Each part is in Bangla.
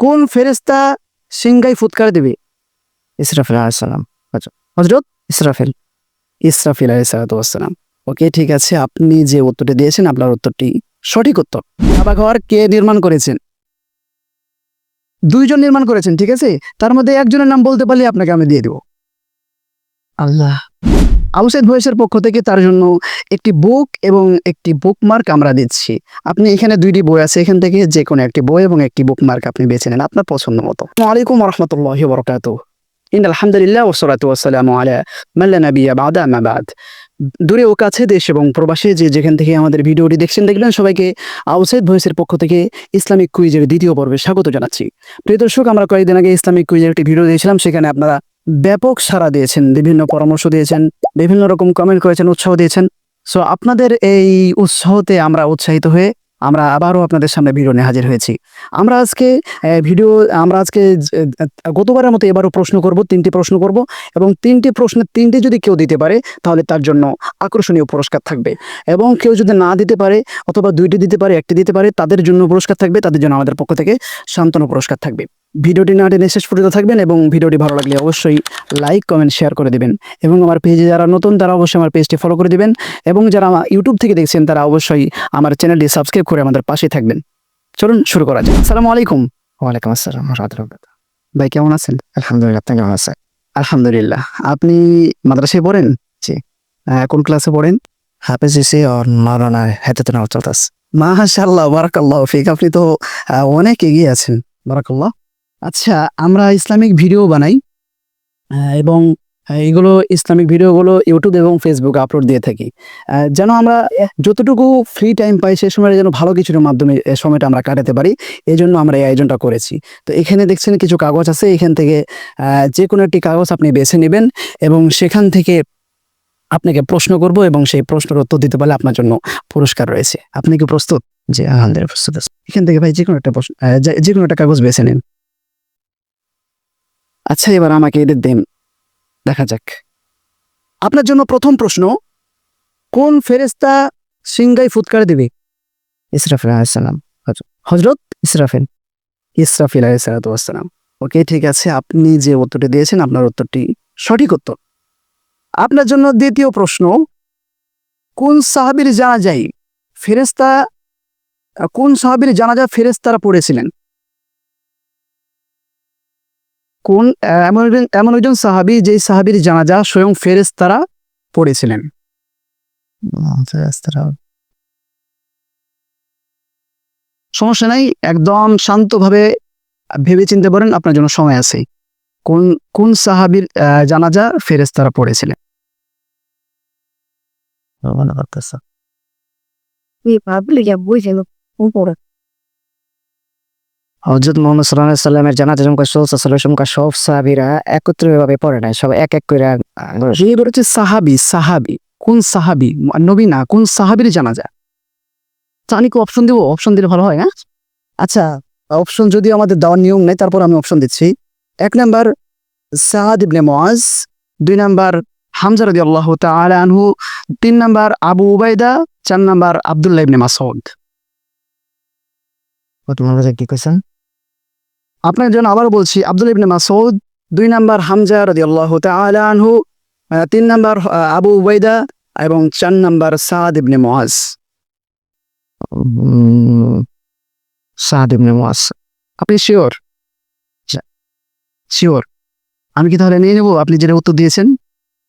কোন ফেরেস্তা সিংগাই ফুৎকার দেবে? ইসরাফিল আলাইসালাম হজরত ইসরাফিল ইসরাফিল আলাইসালাম ওকে, ঠিক আছে, আপনি যে উত্তরটি দিয়েছেন, আপনার উত্তরটি সঠিক উত্তর। কাবা ঘর কে নির্মাণ করেছেন? দুইজন নির্মাণ করেছেন, ঠিক আছে? তার মধ্যে একজনের নাম বলতে পারলে আপনাকে আমি দিয়ে দেব। আল্লাহ। আউসাইদ ভয়েসের পক্ষ থেকে তার জন্য একটি বুক এবং একটি বুকমার্ক আমরা দিচ্ছি। আপনি এখানে দুইটি বই আছে, এখান থেকে যে কোনো একটি বই এবং একটি বুকমার্ক আপনি বেছে নেন আপনার পছন্দ মতো। আলাইকুম রহমতুল্লাহ বরকাত ইন আলহামদুলিল্লাহ ওসরাত ওয়াসালাম আলা মাল্লা নাবিয়া বাদা মাবাদ দূরে ও কাছে দেশ এবং প্রবাসে যে যেখান থেকে আমাদের ভিডিওটি দেখছেন দেখবেন সবাইকে আউসাইদ ভয়েসের পক্ষ থেকে ইসলামিক কুইজের দ্বিতীয় পর্বে স্বাগত জানাচ্ছি। প্রিয় দর্শক, আমরা কয়েকদিন আগে ইসলামিক কুইজের একটি ভিডিও দিয়েছিলাম, সেখানে আপনারা ব্যাপক সাড়া দিয়েছেন, বিভিন্ন পরামর্শ দিয়েছেন, বিভিন্ন রকম কমেন্ট করেছেন, উৎসাহ দিয়েছেন। সো আপনাদের এই উৎসাহতে আমরা উৎসাহিত হয়ে আমরা আবারও আপনাদের সামনে ভিডিও নিয়ে হাজির হয়েছি। আমরা আজকে ভিডিও আমরা আজকে গতবারের মতো এবারও প্রশ্ন করব, তিনটি প্রশ্ন করব এবং তিনটি প্রশ্নের তিনটি যদি কেউ দিতে পারে, তাহলে তার জন্য আকর্ষণীয় পুরস্কার থাকবে। এবং কেউ যদি না দিতে পারে অথবা দুইটি দিতে পারে, একটি দিতে পারে, তাদের জন্য পুরস্কার থাকবে, তাদের জন্য আমাদের পক্ষ থেকে সান্ত্বনা পুরস্কার থাকবে। ভিডিওটি না টেনে শেষ পর্যন্ত থাকবেন এবং ভিডিওটি ভালো লাগলে অবশ্যই লাইক কমেন্ট শেয়ার করে দিবেন। এবং আমার পেজে যারা নতুন তারা অবশ্যই আমার পেজটি ফলো করে দিবেন। এবং যারা আমার ইউটিউব থেকে দেখছেন তারা অবশ্যই আমার চ্যানেলটি সাবস্ক্রাইব করে আমাদের পাশে থাকবেন। চলুন শুরু করা যাক। আসসালামু আলাইকুম। ওয়ালাইকুম আসসালাম রাহমাতুল্লাহ ভাই কেমন আছেন? আলহামদুলিল্লাহ আপনি কেমন আছেন? আলহামদুলিল্লাহ। আপনি মাদ্রাসায় পড়েন? জি। কোন ক্লাসে পড়েন? হাফেজ ইসি আর মারানা নাও চলতেছে মাশাআল্লাহ বারাকাল্লাহ ফিক। আপনি তো অনেক এগিয়ে আছেন। বারাকাল্লাহ। আচ্ছা আমরা ইসলামিক ভিডিও বানাই আহ, এবং আহ, এগুলো ইসলামিক ভিডিওগুলো ইউটিউব এবং ফেসবুকে আপলোড দিয়ে থাকি। যেন আমরা যতটুকু ফ্রি টাইম পাই সে সময় যেন ভালো কিছুর মাধ্যমে সময়টা আমরা কাটাতে পারি। এই জন্য আমরা এই আয়োজনটা করেছি। তো এখানে দেখছেন কিছু কাগজ আছে এখান থেকে যে কোনো একটি কাগজ আপনি বেছে নেবেন এবং সেখান থেকে আপনাকে প্রশ্ন করব এবং সেই প্রশ্নের উত্তর দিতে পারলে আপনার জন্য পুরস্কার রয়েছে। আপনি কি প্রস্তুত? যে আলহামদুলিল্লাহ প্রস্তুত আছি। এখান থেকে ভাই যে কোনো একটা প্রশ্ন যে কোনো একটা কাগজ বেছে নিন। আচ্ছা এবার আমাকে এদের দেন। দেখা যাক। আপনার জন্য প্রথম প্রশ্ন, কোন ফেরেস্তা সিংগাই ফুৎকার দেবে? ইসরাফিল আলাইসালাম হজরত ইসরাফিল। ইসরাফিল আলাইসালাম ওকে, ঠিক আছে, আপনি যে উত্তরটি দিয়েছেন, আপনার উত্তরটি সঠিক উত্তর। আপনার জন্য দ্বিতীয় প্রশ্ন, কোন সাহাবির জানা যায় ফেরেস্তা কোন সাহাবির জানাজা ফেরেস্তারা পড়েছিলেন? কোন আহ, এমন একজন এমন একজন সাহাবি যে সাহাবির জানাজা স্বয়ং ফেরেস্তারা পড়েছিলেন। সমস্যা নাই একদম শান্তভাবে ভেবে চিনতে পারেন আপনার জন্য সময় আছে। কোন কোন সাহাবির আহ, জানাজা ফেরেস্তারা পড়েছিলেন? মনে করতেছে হজরত মোহাম্মদ সাল্লাহ সাল্লামের জানাজা জমকা সোল সাল্লামকা সব সাহাবিরা একত্রিত ভাবে পড়ে নাই সব এক এক করে বলেছে সাহাবি সাহাবি, কোন সাহাবি? নবী না, কোন সাহাবির জানি কি অপশন দিব? অপশন দিলে ভালো হয় না আচ্ছা অপশন যদিও আমাদের দেওয়ার নিয়ম নেই, তারপর আমি অপশন দিচ্ছি। এক নাম্বার সাহাদ ইবনে মুআজ, দুই নাম্বার, হামজা রাদিয়াল্লাহু তাআলা আনহু, তিন নাম্বার, আবু উবাইদা চার নাম্বার, আব্দুল্লাহ ইবনে মাসউদ। কি কইছেন? আপনার জন্য আবারও বলছি আব্দুল ইবনে মাসউদ দুই নাম্বার হামজা রাদিয়াল্লাহু তাআলা আনহু তিন নাম্বার আবু উবাইদা এবং চার নাম্বার সাদ ইবনে উম, সাদ ইবনে মুআজ। আপনি শিওর? শিওর? আমি কি তাহলে নিয়ে নেব? আপনি যেটা উত্তর দিয়েছেন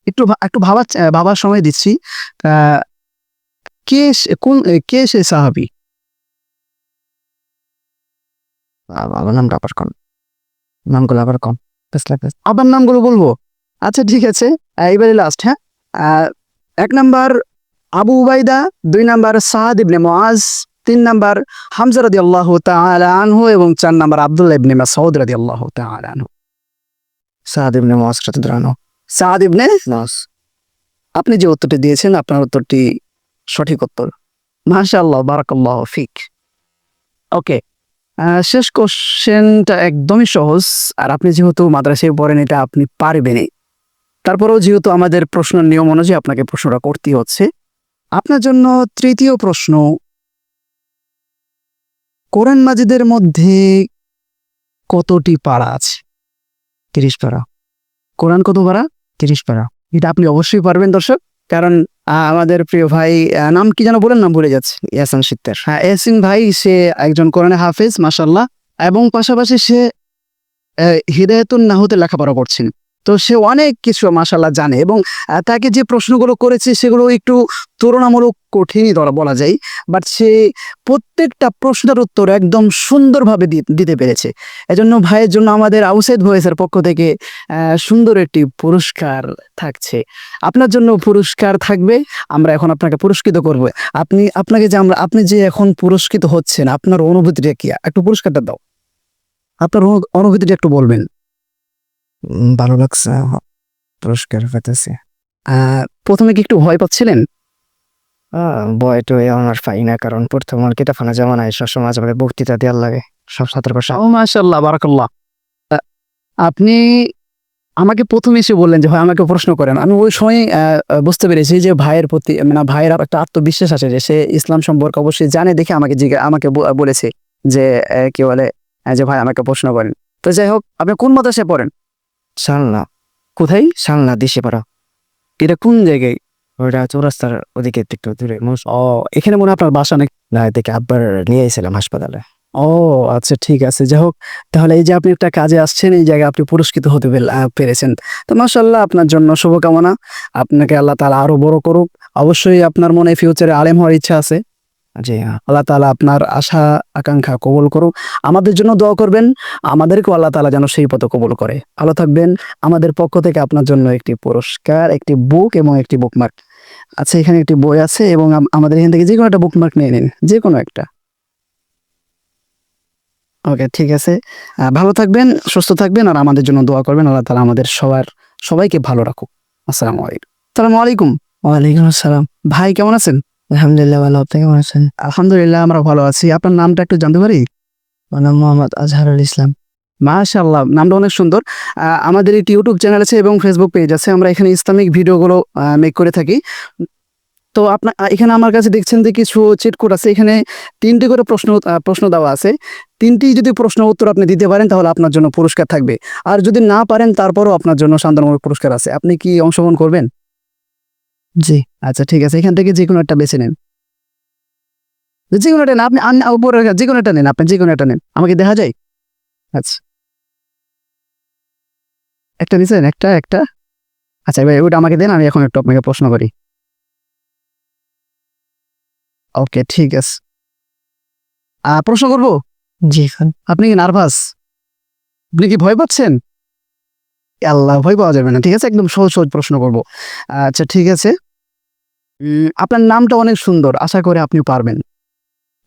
একটু একটু ভাবা ভাবার সময় দিচ্ছি। কে কোন কে সে সাহাবি? আমার নামটা আবার কম নামগুলো আবার লাগে আবার নামগুলো বলব? আচ্ছা ঠিক আছে। এবারে লাস্ট হ্যাঁ? এক নাম্বার আবু উবাইদা, দুই নাম্বার সাদ ইবনে মুআজ, তিন নাম্বার হামজা রাদিয়াল্লাহু তাআলা আনহু এবং চার নাম্বার আব্দুল্লাহ ইবনে মাসউদ রাদিয়াল্লাহু তাআলা আনহু। সাদ ইবনে মুআজ রাদিয়াল্লাহু সাদ ইবনে নাস আপনি যে উত্তরটি দিয়েছেন, আপনার উত্তরটি সঠিক উত্তর। মাশাআল্লাহ, বারাকাল্লাহ ফিক। ওকে। শেষ কোশ্চেনটা একদমই সহজ। আর আপনি যেহেতু মাদ্রাসায় পড়েন, এটা আপনি পারবেনই। তারপরেও যেহেতু আমাদের প্রশ্নের নিয়ম অনুযায়ী আপনাকে প্রশ্নটা করতেই হচ্ছে, আপনার জন্য তৃতীয় প্রশ্ন, কোরআন মাজিদের মধ্যে কতটি পাড়া আছে? তিরিশ পারা কোরআন কত পাড়া? তিরিশ পারা এটা আপনি অবশ্যই পারবেন, দর্শক। কারণ আমাদের প্রিয় ভাই নাম কি যেন বলেন না, ভুলে যাচ্ছে, ইয়াসান সিত্তের হ্যাঁ ইয়াসিন ভাই, সে একজন কোরআনে হাফেজ মাসাল্লাহ এবং পাশাপাশি সে হিদায়াতুন নাহুতে লেখাপড়া করছেন। তো সে অনেক কিছু মাসাল্লাহ জানে এবং তাকে যে প্রশ্নগুলো করেছে সেগুলো একটু তুলনামূলক কঠিনই ধরা বলা যায়। বাট সে প্রত্যেকটা প্রশ্নের উত্তর একদম সুন্দরভাবে দিতে পেরেছে। এজন্য ভাইয়ের জন্য আমাদের আউসাইদ ভয়েসের পক্ষ থেকে সুন্দর একটি পুরস্কার থাকছে। আপনার জন্য পুরস্কার থাকবে, আমরা এখন আপনাকে পুরস্কৃত করব। আপনি, আপনাকে যে আমরা, আপনি যে এখন পুরস্কৃত হচ্ছেন, আপনার অনুভূতিটা কি? একটু পুরস্কারটা দাও। আপনার অনুভূতিটা একটু বলবেন। ভালো লাগছে পুরস্কার পেতেছি। প্রথমে কি একটু ভয় পাচ্ছিলেন? বয় তো আমার পাই না কারণ প্রথম আমার কিতাবখানা জমা নাই সবসময় মাঝে বক্তৃতা দেওয়ার লাগে সব ছাত্র পাশে। ও মাশাল্লাহ বারাকাল্লাহ। আপনি আমাকে প্রথমে এসে বললেন যে ভাই আমাকে প্রশ্ন করেন। আমি ওই সময় বুঝতে পেরেছি যে ভাইয়ের প্রতি মানে ভাইয়ের একটা আত্মবিশ্বাস আছে যে সে ইসলাম সম্পর্কে অবশ্যই জানে দেখে আমাকে জিজ্ঞা আমাকে বলেছে যে কি বলে যে ভাই আমাকে প্রশ্ন করেন। তো যাই হোক আপনি কোন মাদ্রাসায় পড়েন? সালনা। কোথায়? সালনা দিশে পারা এটা কোন জায়গায়? ওইটা চৌরাস্তার ওদিকে একটু দূরে। ও, এখানে মনে আপনার বাসা নাকি? না, এদিকে আব্বার নিয়ে এসেছিলাম হাসপাতালে। ও আচ্ছা ঠিক আছে। যাই হোক, তাহলে এই যে আপনি একটা কাজে আসছেন, এই জায়গায় আপনি পুরস্কৃত হতে পেরেছেন। তো মাসাল্লাহ আপনার জন্য শুভকামনা। আপনাকে আল্লাহ তালা আরও বড় করুক। অবশ্যই আপনার মনে ফিউচারে আলেম হওয়ার ইচ্ছা আছে। জি আল্লাহ তালা আপনার আশা আকাঙ্ক্ষা কবল করুক। আমাদের জন্য দোয়া করবেন আমাদেরকেও আল্লাহ তালা যেন সেই পথে কবল করে। ভালো থাকবেন আমাদের পক্ষ থেকে আপনার জন্য একটি পুরস্কার একটি বুক এবং একটি বুকমার্ক আচ্ছা এখানে একটি বই আছে এবং আমাদের এখান থেকে যে কোনো একটা বুকমার্ক নিয়ে নিন যে কোনো একটা। ওকে ঠিক আছে। ভালো থাকবেন সুস্থ থাকবেন আর আমাদের জন্য দোয়া করবেন। আল্লাহ তালা আমাদের সবার সবাইকে ভালো রাখুক। আসসালামু আলাইকুম। আসসালামু আলাইকুম। ওয়ালাইকুম আসসালাম। ভাই কেমন আছেন? আলহামদুলিল্লাহ ভালো। আপনি কেমন আছেন? আলহামদুলিল্লাহ আমরা ভালো আছি। আপনার নামটা একটু জানতে পারি? আমার নাম মোহাম্মদ আজহারুল ইসলাম। মাশাআল্লাহ নামটা অনেক সুন্দর। আমাদের একটি ইউটিউব চ্যানেল আছে এবং ফেসবুক পেজ আছে। আমরা এখানে ইসলামিক ভিডিওগুলো মেক করে থাকি। তো আপনার এখানে আমার কাছে দেখছেন যে কিছু চিটকোট আছে। এখানে তিনটি করে প্রশ্ন প্রশ্ন দেওয়া আছে। তিনটি যদি প্রশ্ন উত্তর আপনি দিতে পারেন তাহলে আপনার জন্য পুরস্কার থাকবে। আর যদি না পারেন তারপরও আপনার জন্য শান্তনমূলক পুরস্কার আছে। আপনি কি অংশগ্রহণ করবেন? জি আচ্ছা ঠিক আছে এখান থেকে যে কোনো একটা বেছে নেন। যে কোনো একটা নেন আপনি উপরে যে কোনো একটা নেন আপনি যে কোনো একটা নেন আমাকে দেখা যায়? আচ্ছা। একটা নিছেন একটা একটা? আচ্ছা এবার ওটা আমাকে দেন আমি এখন একটু আপনাকে প্রশ্ন করি। ওকে ঠিক আছে। প্রশ্ন করব? জি খান আপনি কি নার্ভাস? আপনি কি ভয় পাচ্ছেন? আল্লাহ ভয় পাওয়া যাবে না ঠিক আছে? একদম সহজ সহজ প্রশ্ন করব। আচ্ছা ঠিক আছে। আপনার নামটা অনেক সুন্দর আশা করে আপনি পারবেন।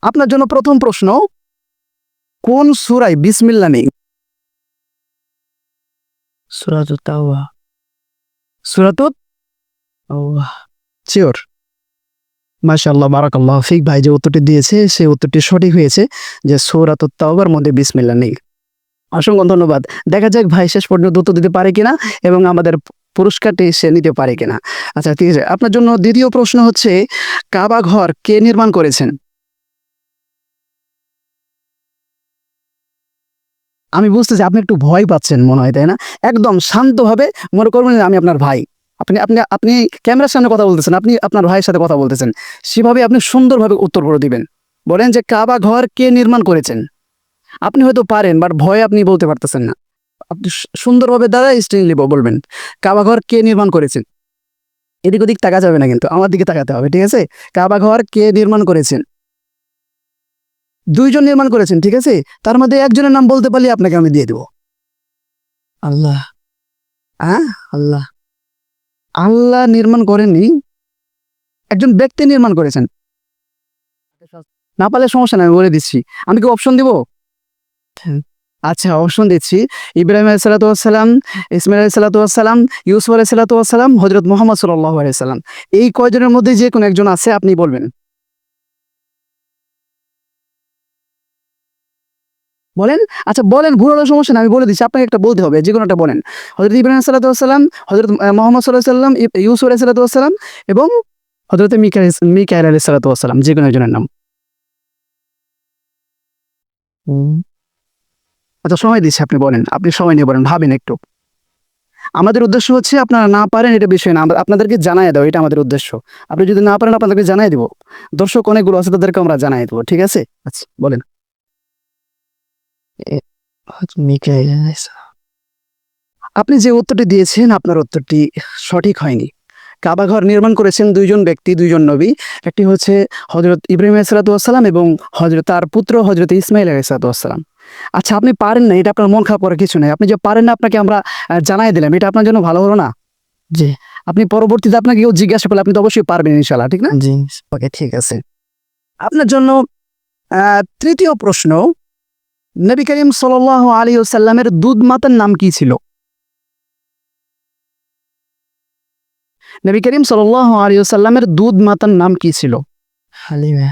আপনার জন্য প্রথম প্রশ্ন কোন সুরাই বিসমিল্লা নেই? সুরাতুত তাওবা। সুরাতুত শিওর। মাশাআল্লাহ বারাকাল্লাহ ফিক। ভাই যে উত্তরটি দিয়েছে সেই উত্তরটি সঠিক হয়েছে যে তাওবার মধ্যে বিসমিল্লা নেই। অসংখ্য ধন্যবাদ। দেখা যাক ভাই শেষ পর্যন্ত উত্তর দিতে পারে কিনা এবং আমাদের পুরস্কারটি সে নিতে পারে কিনা। আচ্ছা ঠিক আছে, আপনার জন্য দ্বিতীয় প্রশ্ন হচ্ছে, কাবা ঘর কে নির্মাণ করেছেন? আমি বুঝতেছি আপনি একটু ভয় পাচ্ছেন মনে হয়, তাই না? একদম শান্তভাবে মনে করবেন আমি আপনার ভাই। আপনি আপনি আপনি ক্যামেরার সামনে কথা বলতেছেন, আপনি আপনার ভাইয়ের সাথে কথা বলতেছেন। সেভাবে আপনি সুন্দরভাবে উত্তর করে দিবেন। বলেন যে কাবা ঘর কে নির্মাণ করেছেন? আপনি হয়তো পারেন বাট ভয় আপনি বলতে পারতেছেন না। আপনি সুন্দরভাবে দ্বারা স্ট্রিংলি বলবেন। কাবা ঘর কে নির্মাণ করেছেন? এদিক ওদিক তাকা যাবে না কিন্তু আমার দিকে তাকাতে হবে ঠিক আছে? কাবাঘর কে নির্মাণ করেছেন? দুইজন নির্মাণ করেছেন ঠিক আছে? তার মধ্যে একজনের নাম বলতে পারলে আপনাকে আমি দিয়ে দেবো। আল্লাহ। হ্যাঁ? আল্লাহ। আল্লাহ নির্মাণ করেননি একজন ব্যক্তি নির্মাণ করেছেন। না পারলে সমস্যা নাই আমি বলে দিচ্ছি। আমি কি অপশন দিব। আচ্ছা অপশন দিচ্ছি। ইব্রাহিম আলাইসালাতাম ইসমাইল আলাইসালাতাম ইউসুফ আলাইসালাতাম হজরত মোহাম্মদ সাল্লাহ আলাইসাল্লাম এই কয়জনের মধ্যে যে কোনো একজন আছে, আপনি বলবেন। বলেন? আচ্ছা বলেন, ভুল হলে সমস্যা না আমি বলে দিচ্ছি, আপনাকে একটা বলতে হবে, যে কোনো একটা বলেন। হজরত ইব্রাহিম সাল্লাতাম হজরত মোহাম্মদ সাল্লাহ সাল্লাম ইউসুফ আলাইসালাতাম এবং হজরত মিকা মিকাইল আলাই সাল্লাতাম যে কোনো একজনের নাম। আচ্ছা সময় দিচ্ছি আপনি বলেন আপনি সময় নিয়ে বলেন ভাবেন একটু। আমাদের উদ্দেশ্য হচ্ছে আপনারা না পারেন এটা বিষয় না আপনাদেরকে জানাই দাও এটা আমাদের উদ্দেশ্য। আপনি যদি না পারেন আপনাদেরকে জানাই দিব। দর্শক অনেকগুলো আছে তাদেরকে আমরা জানাই দেবো ঠিক আছে? আচ্ছা বলেন। আপনি যে উত্তরটি দিয়েছেন আপনার উত্তরটি সঠিক হয়নি। কাবা ঘর নির্মাণ করেছেন দুইজন ব্যক্তি দুইজন নবী। একটি হচ্ছে হজরত ইব্রাহিম আলাইসালাতাম এবং হজরত তার পুত্র হজরত ইসমাইল আলাইসালাতাম আচ্ছা আপনি পারেন না এটা আপনার মন খারাপ করার কিছু নেই। আপনি যে পারেন না আপনাকে আমরা জানাই দিলাম। এটা আপনার জন্য ভালো হলো না? জি। আপনি পরবর্তীতে আপনাকে কেউ জিজ্ঞাসা করলে আপনি তো অবশ্যই পারবেন ইনশাল্লাহ ঠিক না? জি ওকে ঠিক আছে। আপনার জন্য তৃতীয় প্রশ্ন। নবী করিম সাল আলী সাল্লামের দুধ মাতার নাম কি ছিল? নবী করিম সাল আলী সাল্লামের দুধ মাতার নাম কি ছিল? হালিমা।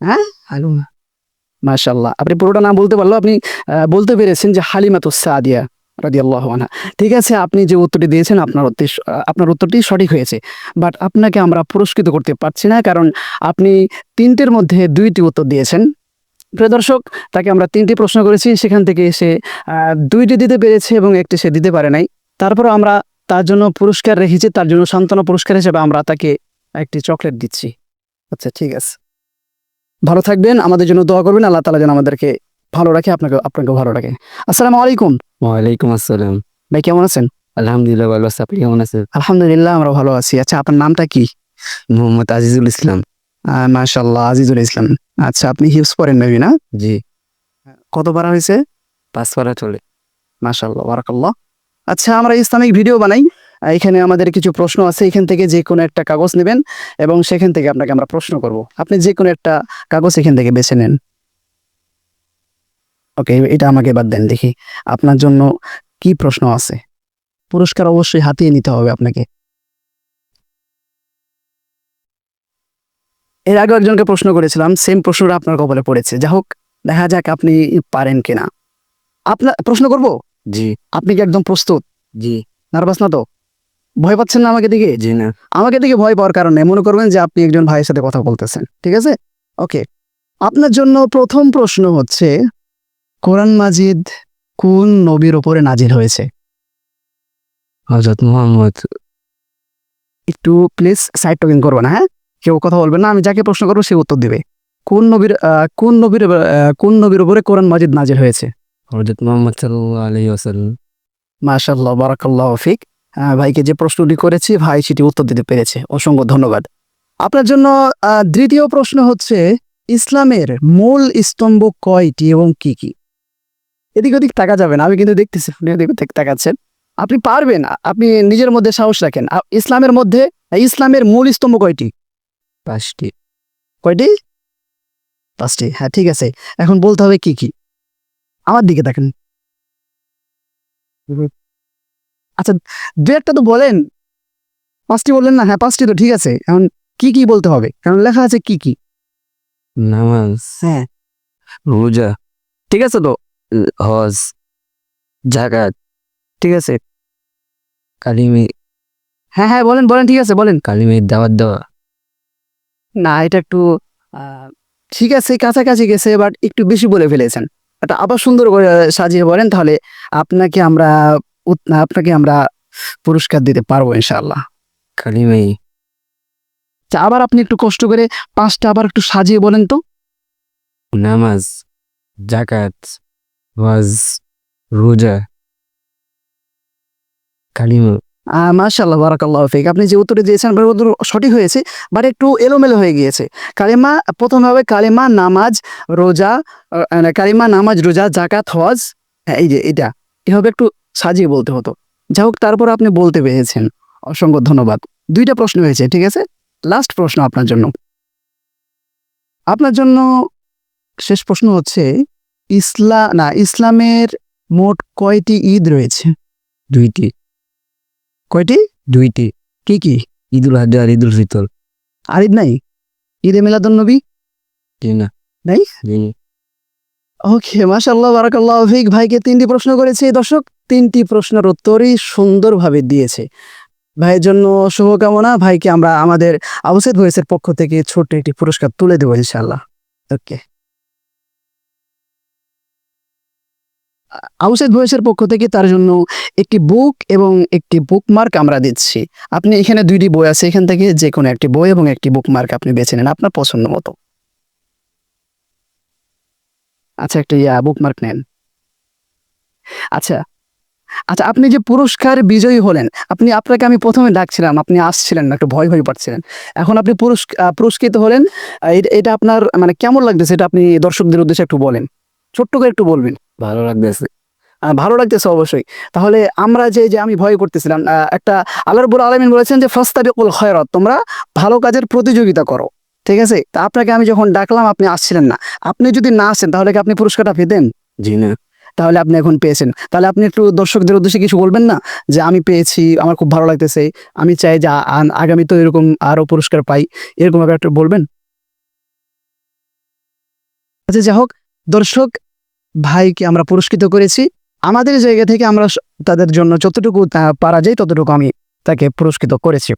হ্যাঁ? হালুমা। মাশাল্লাহ আপনি পুরোটা নাম বলতে পারল আপনি বলতে পেরেছেন যে হালিমা হালিমাতু সাদিয়া রাদিয়াল্লাহু আনহা। ঠিক আছে, আপনি যে উত্তরটি দিয়েছেন আপনার আপনার উত্তরটি সঠিক হয়েছে। বাট আপনাকে আমরা পুরস্কৃত করতে পারছি না কারণ আপনি তিনটের মধ্যে দুইটি উত্তর দিয়েছেন। প্রিয় দর্শক, তাকে আমরা তিনটি প্রশ্ন করেছি, সেখান থেকে সে দুইটি দিতে পেরেছে এবং একটি সে দিতে পারে নাই। তারপর আমরা তার জন্য পুরস্কার রেখেছি, তার জন্য সান্ত্বনা পুরস্কার হিসেবে আমরা তাকে একটি চকলেট দিচ্ছি। আচ্ছা ঠিক আছে। ভালো থাকবেন আমাদের জন্য দোয়া করবেন আল্লাহ তালা যেন আমাদেরকে ভালো রাখে আপনাকে আপনাকে ভালো রাখে। আসসালামু আলাইকুম। ওয়ালাইকুম আসসালাম। ভাই কেমন আছেন? আলহামদুলিল্লাহ ভালো আছে। আপনি কেমন আছেন? আলহামদুলিল্লাহ আমরা ভালো আছি। আচ্ছা আপনার নামটা কি? মোহাম্মদ আজিজুল ইসলাম। মাশাল্লাহ আজিজুল ইসলাম। আচ্ছা আপনি হিপস পড়েন নবী না? জি। কত পারা হয়েছে? পাঁচ পারা চলে। মাশাল্লাহ বারাকাল্লাহ। আচ্ছা আমরা ইসলামিক ভিডিও বানাই। এখানে আমাদের কিছু প্রশ্ন আছে এখান থেকে যে কোনো একটা কাগজ নেবেন এবং সেখান থেকে আপনাকে আমরা প্রশ্ন করব। আপনি যে কোনো একটা কাগজ এখান থেকে বেছে নেন। ওকে এটা আমাকে বাদ দেন দেখি আপনার জন্য কি প্রশ্ন আছে। পুরস্কার অবশ্যই হাতিয়ে নিতে হবে আপনাকে। এর আগে একজনকে প্রশ্ন করেছিলাম সেম প্রশ্নটা আপনার কপালে পড়েছে। যা হোক দেখা যাক আপনি পারেন কিনা। আপনার প্রশ্ন করব? জি। আপনি কি একদম প্রস্তুত? জি। নার্ভাস না তো? ভয় পাচ্ছেন না আমাকে দিকে জি না। আমাকে দিকে ভয় পাওয়ার কারণে মনে করবেন যে আপনি একজন ভাইয়ের সাথে কথা বলতেছেন ঠিক আছে? ওকে। আপনার জন্য প্রথম প্রশ্ন হচ্ছে কোরআন মাজিদ কোন নবীর ওপরে নাজির হয়েছে? হজরত মোহাম্মদ। একটু প্লিজ সাইড টকিং করব না হ্যাঁ? কেউ কথা বলবে না আমি যাকে প্রশ্ন করব সে উত্তর দিবে। কোন নবীর কোন নবীর কোন নবীর উপরে কোরআন মাজিদ নাজির হয়েছে? হজরত মোহাম্মদ সাল্লাল্লাহু আলাইহি ওয়াসাল্লাম। মাশাল্লাহ বারাকাল্লাহ ফিক। ভাইকে যে প্রশ্নটি করেছি, ভাই সেটি উত্তর দিতে পেরেছে। অসংখ্য ধন্যবাদ। আপনার জন্য দ্বিতীয় প্রশ্ন হচ্ছে, ইসলামের মূল স্তম্ভ কয়টি এবং কি কি? এদিক ওদিক তাকা যাবেন, আমি কিন্তু দেখতেছি এদিক তাকাচ্ছেন। আপনি পারবেন, আপনি নিজের মধ্যে সাহস রাখেন। ইসলামের মধ্যে ইসলামের মূল স্তম্ভ কয়টি? পাঁচটি। কয়টি? পাঁচটি। হ্যাঁ ঠিক আছে। এখন বলতে হবে কি কি? আমার দিকে দেখেন আচ্ছা দু একটা তো বলেন। পাঁচটি বললেন না হ্যাঁ পাঁচটি তো ঠিক আছে। এখন কি কি বলতে হবে? কারণ লেখা আছে কি কি। নামাজ। হ্যাঁ। রোজা। ঠিক আছে তো? হজ। জাকাত ঠিক আছে? কালিমে হ্যাঁ হ্যাঁ বলেন বলেন ঠিক আছে বলেন। কালিমের দাওয়াত দেওয়া। না এটা একটু ঠিক আছে কাছাকাছি গেছে বাট একটু বেশি বলে ফেলেছেন। এটা আবার সুন্দর করে সাজিয়ে বলেন তাহলে আপনাকে আমরা আপনাকে আমরা পুরস্কার দিতে পারব ইনশাআল্লাহ। কালিমে তা আবার আপনি একটু কষ্ট করে পাঁচটা আবার একটু সাজিয়ে বলেন তো। নামাজ জাকাত হজ রোজা। কালিমা। আহ, মাশাআল্লাহ বারাকাল্লাহ ফিক। আপনি যে উত্তরে দিয়েছেন সঠিক হয়েছে বাট একটু এলোমেলো হয়ে গিয়েছে। কালিমা প্রথমে হবে কালিমা নামাজ রোজা কালিমা নামাজ রোজা জাকাত হজ হ্যাঁ এই যে এটা। এভাবে একটু সাজিয়ে বলতে হতো। যা হোক তারপর আপনি বলতে পেরেছেন। অসংখ্য ধন্যবাদ। দুইটা প্রশ্ন হয়েছে ঠিক আছে? লাস্ট প্রশ্ন আপনার জন্য। আপনার জন্য শেষ প্রশ্ন হচ্ছে ইসলা না ইসলামের মোট কয়টি ঈদ রয়েছে? দুইটি। কয়টি? দুইটি। কি কি? ঈদুল আজহা আর ঈদুল ফিতর। আর ঈদ নাই? ঈদে মিলাদুন নবী? না। নাই? ওকে মাশাল্লাহ বারাকাল্লাহ ভাইকে তিনটি প্রশ্ন করেছে দর্শক। তিনটি প্রশ্নের উত্তরই সুন্দরভাবে দিয়েছে। ভাইয়ের জন্য শুভকামনা। ভাইকে আমরা আমাদের আবসেদ ভয়েসের পক্ষ থেকে ছোট্ট একটি পুরস্কার তুলে দেবো ইনশাল্লাহ ওকে। আউসেদ ভয়েসের পক্ষ থেকে তার জন্য একটি বুক এবং একটি বুকমার্ক আমরা দিচ্ছি। আপনি এখানে দুইটি বই আছে, এখান থেকে যে কোনো একটি বই এবং একটি বুকমার্ক আপনি বেছে নেন আপনার পছন্দ মতো। আচ্ছা একটা ইয়া, বুকমার্ক নেন। আচ্ছা আচ্ছা আপনি যে পুরস্কার বিজয়ী হলেন আপনি আপনাকে আমি প্রথমে ডাকছিলাম আপনি আসছিলেন না একটু ভয় ভয় পাচ্ছিলেন। এখন আপনি পুরস্কৃত হলেন এটা- আপনার মানে কেমন লাগতেছে এটা আপনি দর্শকদের উদ্দেশ্যে একটু বলেন? ছোট্ট করে একটু বলবেন। ভালো লাগতেছে। ভালো লাগতেছে অবশ্যই। তাহলে আমরা যে যে আমি ভয় করতেছিলাম আহ, একটা আল্লাহ রবুল আলমিন বলেছেন যে ফাস্তাবিকুল খয়রত তোমরা ভালো কাজের প্রতিযোগিতা করো। ঠিক আছে? তা আপনাকে আমি যখন ডাকলাম আপনি আসছিলেন না। আপনি যদি না আসেন তাহলে কি আপনি পুরস্কারটা পেতেন? জি না। তাহলে আপনি এখন পেয়েছেন। তাহলে আপনি একটু দর্শকদের উদ্দেশ্যে কিছু বলবেন না? যে আমি পেয়েছি, আমার খুব ভালো লাগতেছে, আমি চাই যে আগামী তো এরকম আরও পুরস্কার পাই। এরকম একটু বলবেন? আচ্ছা যাই হোক, দর্শক ভাইকে আমরা পুরস্কৃত করেছি। আমাদের জায়গা থেকে আমরা তাদের জন্য যতটুকু পারা যায় ততটুকু আমি তাকে পুরস্কৃত করেছি।